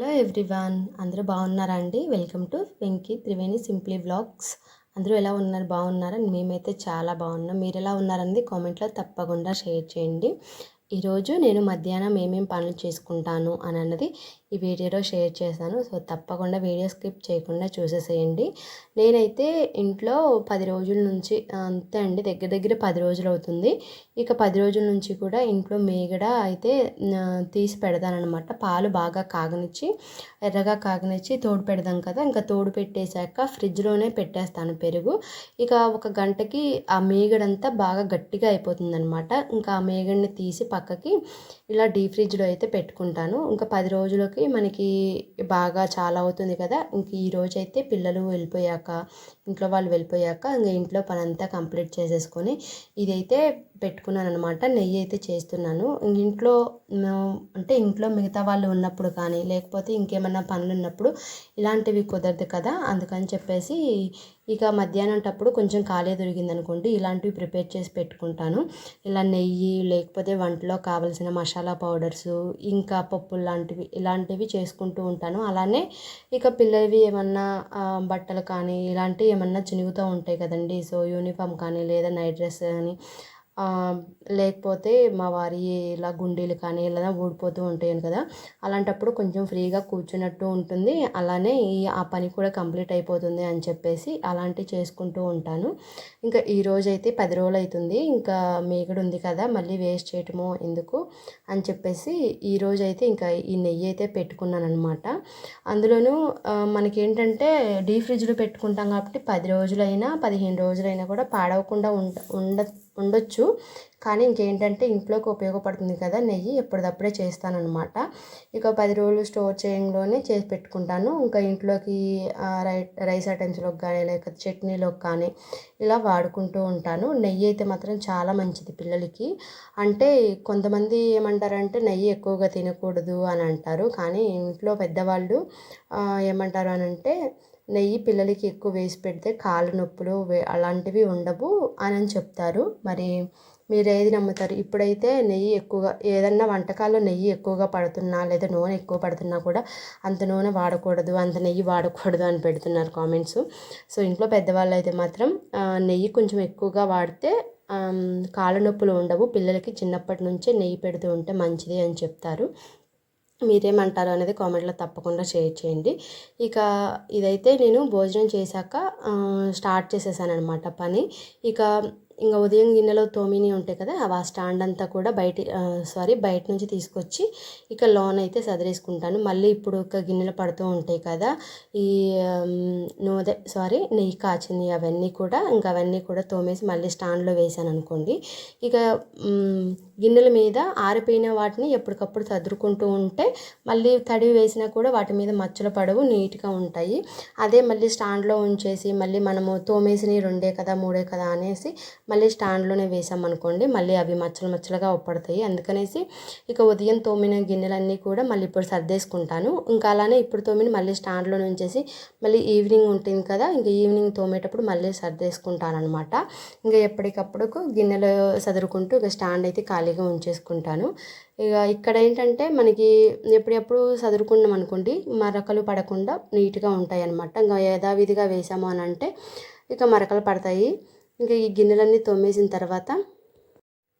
Hello everyone అందరూ బాగున్నారా అండి? Welcome to Venky Triveni simply vlogs. అందరూ ఎలా ఉన్నారు? బాగున్నారా? మేమైతే చాలా బాగున్నాం. మీరు ఎలా ఉన్నారండి? కామెంట్లో తప్పకుండా షేర్ చేయండి. ఈరోజు నేను మధ్యాహ్నం ఏమేమి పనులు చేసుకుంటాను అని అన్నది ఈ వీడియోలో షేర్ చేశాను. సో తప్పకుండా వీడియో స్కిప్ చేయకుండా చూసేసేయండి. నేనైతే ఇంట్లో పది రోజుల నుంచి అంతే అండి దగ్గర దగ్గర పది రోజులు అవుతుంది. ఇక పది రోజుల నుంచి కూడా ఇంట్లో మేగడ అయితే తీసి పెడతానమాట పాలు బాగా కాగనిచ్చి ఎర్రగా కాగనిచ్చి తోడు పెడదాం కదా. ఇంకా తోడు పెట్టేశాక ఫ్రిడ్జ్లోనే పెట్టేస్తాను పెరుగు. ఇక ఒక గంటకి ఆ మేగడంతా బాగా గట్టిగా అయిపోతుంది అనమాట ఇంకా ఆ మేగడిని తీసి పక్కకి ఇలా డీప్ ఫ్రిడ్జ్లో అయితే పెట్టుకుంటాను. ఇంకా పది రోజులకి మనకి బాగా చాలా అవుతుంది కదా. ఇంక ఈరోజు అయితే పిల్లలు వెళ్ళిపోయాక ఇంట్లో వాళ్ళు వెళ్ళిపోయాక ఇంకా ఇంట్లో పని అంతా కంప్లీట్ చేసేసుకొని ఇదైతే పెట్టుకున్నాను అనమాట నెయ్యి అయితే చేస్తున్నాను. ఇంట్లో అంటే ఇంట్లో మిగతా వాళ్ళు ఉన్నప్పుడు కానీ లేకపోతే ఇంకేమన్నా పనులు ఉన్నప్పుడు ఇలాంటివి కుదరదు కదా. అందుకని చెప్పేసి ఇక మధ్యాహ్నంటప్పుడు కొంచెం ఖాళీ దొరికింది అనుకోండి ఇలాంటివి ప్రిపేర్ చేసి పెట్టుకుంటాను. ఇలా నెయ్యి లేకపోతే వంటలో కావలసిన మసాలా మసాలా పౌడర్స్ ఇంకా పప్పులు లాంటివి ఇలాంటివి చేసుకుంటూ ఉంటాను. అలానే ఇక పిల్లలవి ఏమన్నా బట్టలు కానీ ఇలాంటివి ఏమన్నా చినుగుతూ ఉంటాయి కదండి. సో యూనిఫామ్ కానీ లేదా నైట్ డ్రెస్ కానీ లేకపోతే మా వారి ఇలా గుండీలు కానీ ఇలా ఊడిపోతూ ఉంటాయి కదా. అలాంటప్పుడు కొంచెం ఫ్రీగా కూర్చున్నట్టు ఉంటుంది. అలానే ఈ ఆ పని కూడా కంప్లీట్ అయిపోతుంది అని చెప్పేసి అలాంటివి చేసుకుంటూ ఉంటాను. ఇంకా ఈ అయితే పది రోజులు అవుతుంది ఇంకా మేకడు ఉంది కదా మళ్ళీ వేస్ట్ చేయటము ఎందుకు అని చెప్పేసి ఈ రోజు అయితే ఇంకా ఈ నెయ్యి అయితే పెట్టుకున్నాను అనమాట అందులోనూ మనకేంటంటే డీ ఫ్రిడ్జ్లో పెట్టుకుంటాం కాబట్టి పది రోజులైనా పదిహేను రోజులైనా కూడా పాడవకుండా ఉండ ఉండ ఉండొచ్చు. కానీ ఇంకేంటంటే ఇంట్లోకి ఉపయోగపడుతుంది కదా నెయ్యి ఎప్పటిదప్పుడే చేస్తానన్నమాట. ఇక పది రోజులు స్టోర్ చేయంలోనే చేసి పెట్టుకుంటాను. ఇంకా ఇంట్లోకి రై రైస్ ఐటమ్స్లోకి కానీ లేక చట్నీలోకి కానీ ఇలా వాడుకుంటూ ఉంటాను. నెయ్యి అయితే మాత్రం చాలా మంచిది పిల్లలకి. అంటే కొంతమంది ఏమంటారంటే నెయ్యి ఎక్కువగా తినకూడదు అని అంటారు. కానీ ఇంట్లో పెద్దవాళ్ళు ఏమంటారు అని అంటే నెయ్యి పిల్లలకి ఎక్కువ వేసి పెడితే కాళ్ళ నొప్పులు అలాంటివి ఉండవు అని చెప్తారు. మరి మీరు ఏది నమ్ముతారు? ఇప్పుడైతే నెయ్యి ఎక్కువగా ఏదన్నా వంటకాల్లో నెయ్యి ఎక్కువగా పడుతున్నా లేదా నూనె ఎక్కువ పడుతున్నా కూడా అంత నూనె వాడకూడదు అంత నెయ్యి వాడకూడదు అని పెడుతున్నారు కామెంట్స్. సో ఇంట్లో పెద్దవాళ్ళు అయితే మాత్రం నెయ్యి కొంచెం ఎక్కువగా వాడితే కాళ్ళ నొప్పులు ఉండవు. పిల్లలకి చిన్నప్పటి నుంచే నెయ్యి పెడుతూ ఉంటే మంచిది అని చెప్తారు. మీరేమంటారు అనేది కామెంట్లో తప్పకుండా షేర్ చేయండి. ఇక ఇదైతే నేను భోజనం చేశాక స్టార్ట్ చేసేసాను అనమాట పని. ఇక ఇంకా ఉదయం గిన్నెలో తోమిని ఉంటాయి కదా అవి ఆ స్టాండ్ అంతా కూడా బయట సారీ బయట నుంచి తీసుకొచ్చి ఇక లోన్ అయితే సదిరేసుకుంటాను. మళ్ళీ ఇప్పుడు ఒక గిన్నెలు పడుతూ ఉంటాయి కదా ఈ నూనె సారీ నెయ్యి కాచింది అవన్నీ కూడా ఇంకా అవన్నీ కూడా తోమేసి మళ్ళీ స్టాండ్లో వేసాను అనుకోండి. ఇక గిన్నెల మీద ఆరిపోయిన వాటిని ఎప్పటికప్పుడు సదురుకుంటూ ఉంటే మళ్ళీ తడివి వేసినా కూడా వాటి మీద మచ్చలు పడవు నీట్గా ఉంటాయి. అదే మళ్ళీ స్టాండ్లో ఉంచేసి మళ్ళీ మనము తోమేసినవి రెండే కదా మూడే కదా అనేసి మళ్ళీ స్టాండ్లోనే వేసామనుకోండి మళ్ళీ అవి మచ్చలు మచ్చలుగా ఒప్పడతాయి అందుకనేసి ఇక ఉదయం తోమిన గిన్నెలన్నీ కూడా మళ్ళీ ఇప్పుడు సర్దేసుకుంటాను. ఇంకా అలానే ఇప్పుడు తోమిని మళ్ళీ స్టాండ్లో ఉంచేసి మళ్ళీ ఈవినింగ్ ఉంటుంది కదా ఇంకా ఈవినింగ్ తోమేటప్పుడు మళ్ళీ సర్దేసుకుంటాను అనమాట ఇంకా ఎప్పటికప్పుడు గిన్నెలు సదురుకుంటూ ఇక స్టాండ్ అయితే ఖాళీగా ఉంచేసుకుంటాను. ఇక ఇక్కడ ఏంటంటే మనకి ఎప్పుడెప్పుడు చదువుకున్నాం అనుకోండి మరకలు పడకుండా నీట్గా ఉంటాయి అన్నమాట ఇంకా యథావిధిగా వేసాము అని అంటే ఇక మరకలు పడతాయి. ఇంకా ఈ గిన్నెలన్నీ తోమేసిన తర్వాత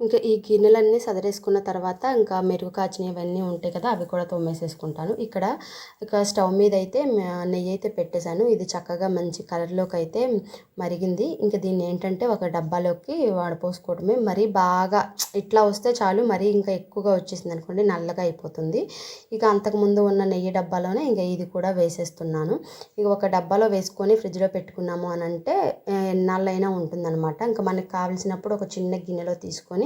ఇంకా ఈ గిన్నెలన్నీ సదరేసుకున్న తర్వాత ఇంకా మెరుగు కాచినవన్నీ ఉంటాయి కదా అవి కూడా తోమేసేసుకుంటాను. ఇక్కడ ఇక స్టవ్ మీద అయితే నెయ్యి అయితే పెట్టేశాను. ఇది చక్కగా మంచి కలర్లోకి అయితే మరిగింది. ఇంకా దీన్ని ఏంటంటే ఒక డబ్బాలోకి వాడపోసుకోవడమే. మరీ బాగా ఇట్లా వస్తే చాలు మరీ ఇంకా ఎక్కువగా వచ్చేసింది అనుకోండి నల్లగా అయిపోతుంది. ఇక అంతకుముందు ఉన్న నెయ్యి డబ్బాలోనే ఇంకా ఇది కూడా వేసేస్తున్నాను. ఇక ఒక డబ్బాలో వేసుకొని ఫ్రిడ్జ్లో పెట్టుకున్నాము అని అంటే ఎన్నాళ్ళైనా ఉంటుందన్నమాట. ఇంకా మనకు కావాల్సినప్పుడు ఒక చిన్న గిన్నెలో తీసుకొని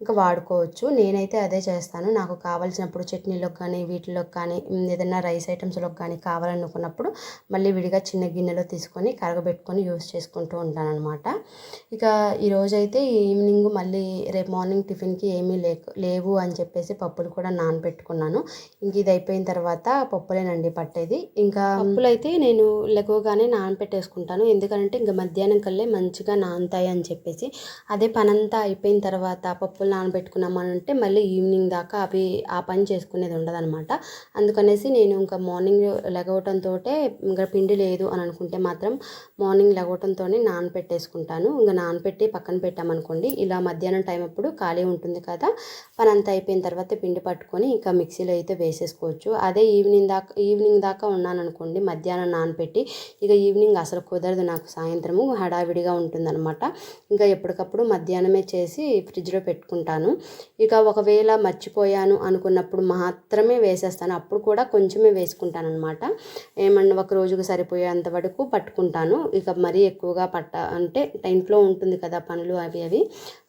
ఇంకా వాడుకోవచ్చు. నేనైతే అదే చేస్తాను. నాకు కావాల్సినప్పుడు చట్నీలోకి కానీ వీటిలోకి కానీ ఏదైనా రైస్ ఐటమ్స్లోకి కానీ కావాలనుకున్నప్పుడు మళ్ళీ విడిగా చిన్న గిన్నెలో తీసుకొని కరగబెట్టుకొని యూస్ చేసుకుంటూ ఉంటాను అనమాట ఇక ఈరోజైతే ఈవినింగ్ మళ్ళీ రేపు మార్నింగ్ టిఫిన్కి ఏమీ లేవు అని చెప్పేసి పప్పులు కూడా నానబెట్టుకున్నాను. ఇంక ఇది అయిపోయిన తర్వాత పప్పులేనండి పట్టేది. ఇంకా పప్పులు అయితే నేను లెక్కువగానే నానబెట్టేసుకుంటాను. ఎందుకంటే ఇంకా మధ్యాహ్నం కల్లే మంచిగా నానుతాయి అని చెప్పేసి. అదే పనంతా అయిపోయిన తర్వాత పప్పులు రోజులు నానబెట్టుకున్నామని అంటే మళ్ళీ ఈవినింగ్ దాకా అవి ఆ పని చేసుకునేది ఉండదన్నమాట. అందుకనేసి నేను ఇంకా మార్నింగ్ లెగవటంతో ఇంకా పిండి లేదు అని అనుకుంటే మాత్రం మార్నింగ్ లెగవటంతోనే నానబెట్టేసుకుంటాను ఇంకా నానబెట్టి పక్కన పెట్టామనుకోండి ఇలా మధ్యాహ్నం టైం అప్పుడు ఖాళీ ఉంటుంది కదా పని అంతా అయిపోయిన తర్వాత పిండి పట్టుకొని ఇంకా మిక్సీలో అయితే వేసేసుకోవచ్చు. అదే ఈవినింగ్ దాకా ఈవినింగ్ దాకా ఉన్నాను అనుకోండి మధ్యాహ్నం నానబెట్టి ఇక ఈవినింగ్ అసలు కుదరదు నాకు సాయంత్రము హడావిడిగా ఉంటుందన్నమాట. ఇంకా ఎప్పటికప్పుడు మధ్యాహ్నమే చేసి ఫ్రిడ్జ్లో పెట్టుకుంటాను. ఇక ఒకవేళ మర్చిపోయాను అనుకున్నప్పుడు మాత్రమే వేసేస్తాను. అప్పుడు కూడా కొంచెమే వేసుకుంటాను అనమాట ఏమన్నా ఒక రోజుకు సరిపోయేంత వరకు పట్టుకుంటాను. ఇక మరీ ఎక్కువగా పట్ట అంటే ఇంట్లో ఉంటుంది కదా పనులు అవి అవి.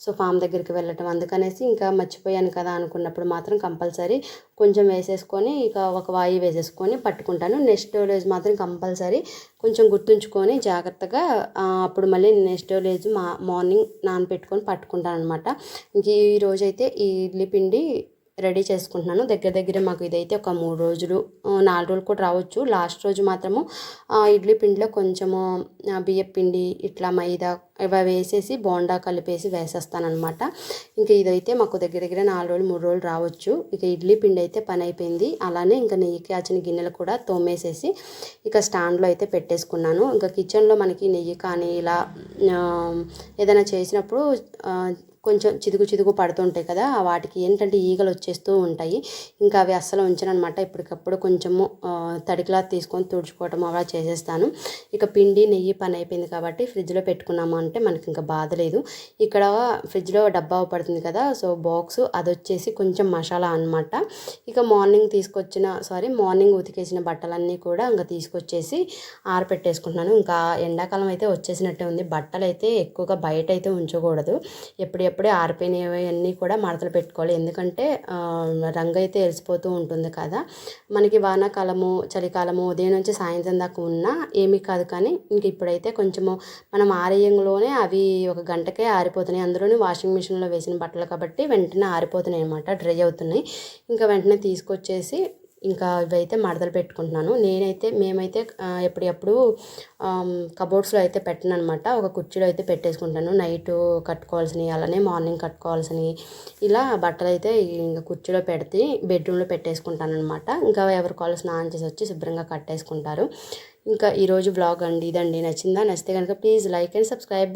సో ఫామ్ దగ్గరికి వెళ్ళటం అందుకనేసి ఇంకా మర్చిపోయాను కదా అనుకున్నప్పుడు మాత్రం కంపల్సరీ కొంచెం వేసేసుకొని ఇక ఒక వాయి వేసేసుకొని పట్టుకుంటాను. నెక్స్ట్ రోజు మాత్రం కంపల్సరీ కొంచెం గుర్తుంచుకొని జాగ్రత్తగా అప్పుడు మళ్ళీ నెక్స్ట్ రోజు మా మార్నింగ్ నానబెట్టుకొని పట్టుకుంటాను అనమాట ఇంక ఈ రోజైతే ఈ ఇడ్లీ పిండి రెడీ చేసుకుంటున్నాను. దగ్గర దగ్గర మాకు ఇదైతే ఒక మూడు రోజులు నాలుగు రోజులు కూడా రావచ్చు. లాస్ట్ రోజు మాత్రము ఇడ్లీ పిండిలో కొంచెము బియ్య పిండి ఇట్లా మైదా ఇవి వేసేసి బోండా కలిపేసి వేసేస్తానమాట ఇంకా ఇదైతే మాకు దగ్గర దగ్గర నాలుగు రోజులు మూడు రోజులు రావచ్చు. ఇక ఇడ్లీ పిండి అయితే పని అయిపోయింది. అలానే ఇంకా నెయ్యి కాచిన గిన్నెలు కూడా తోమేసేసి ఇక స్టాండ్లో అయితే పెట్టేసుకున్నాను. ఇంకా కిచెన్లో మనకి నెయ్యి కానీ ఇలా ఏదైనా చేసినప్పుడు కొంచెం చిదుగు చిదుగు పడుతుంటాయి కదా వాటికి ఏంటంటే ఈగలు వచ్చేస్తూ ఉంటాయి. ఇంకా అవి అస్సలు ఉంచనమాట ఇప్పటికప్పుడు కొంచెము తడికిలా తీసుకొని తుడుచుకోవటం అలా చేసేస్తాను. ఇక పిండి నెయ్యి పని అయిపోయింది కాబట్టి ఫ్రిడ్జ్లో పెట్టుకున్నాము అంటే మనకి ఇంకా బాధ లేదు. ఇక్కడ ఫ్రిడ్జ్లో డబ్బా పడుతుంది కదా సో బాక్స్ అది వచ్చేసి కొంచెం మసాలా అనమాట ఇక మార్నింగ్ తీసుకొచ్చిన సారీ మార్నింగ్ ఉతికేసిన బట్టలన్నీ కూడా ఇంకా తీసుకొచ్చేసి ఆరపెట్టేసుకుంటున్నాను. ఇంకా ఎండాకాలం అయితే వచ్చేసినట్టే ఉంది. బట్టలు అయితే ఎక్కువగా బయట అయితే ఉంచకూడదు. ఎప్పుడు ఎప్పుడే ఆరిపోయినవి అన్నీ కూడా మడతలు పెట్టుకోవాలి. ఎందుకంటే రంగు అయితే ఎలిసిపోతూ ఉంటుంది కదా. మనకి వానాకాలము చలికాలము ఉదయం నుంచి సాయంత్రం దాకా ఉన్నా ఏమీ కాదు కానీ ఇంక ఇప్పుడైతే కొంచెము మనం ఆరేయంలోనే అవి ఒక గంటకే ఆరిపోతున్నాయి. అందులోనే వాషింగ్ మిషన్లో వేసిన బట్టలు కాబట్టి వెంటనే ఆరిపోతున్నాయి అనమాట డ్రై అవుతున్నాయి. ఇంకా వెంటనే తీసుకొచ్చేసి ఇంకా ఇవైతే మడతలు పెట్టుకుంటున్నాను. నేనైతే మేమైతే ఎప్పుడప్పుడు కబోర్డ్స్లో అయితే పెట్టను అనమాట ఒక కుర్చీలో అయితే పెట్టేసుకుంటాను. నైట్ కట్టుకోవాల్సినవి అలానే మార్నింగ్ కట్టుకోవాల్సినవి. ఇలా బట్టలు అయితే ఇంకా కుర్చీలో పెడితే బెడ్రూమ్లో పెట్టేసుకుంటాను అనమాట ఇంకా ఎవరి కాళ్ళు స్నానం చేసి వచ్చి శుభ్రంగా కట్టేసుకుంటారు. ఇంకా ఈరోజు బ్లాగ్ అండి ఇదండి. నచ్చిందా? నచ్చితే కనుక ప్లీజ్ లైక్ అండ్ సబ్స్క్రైబ్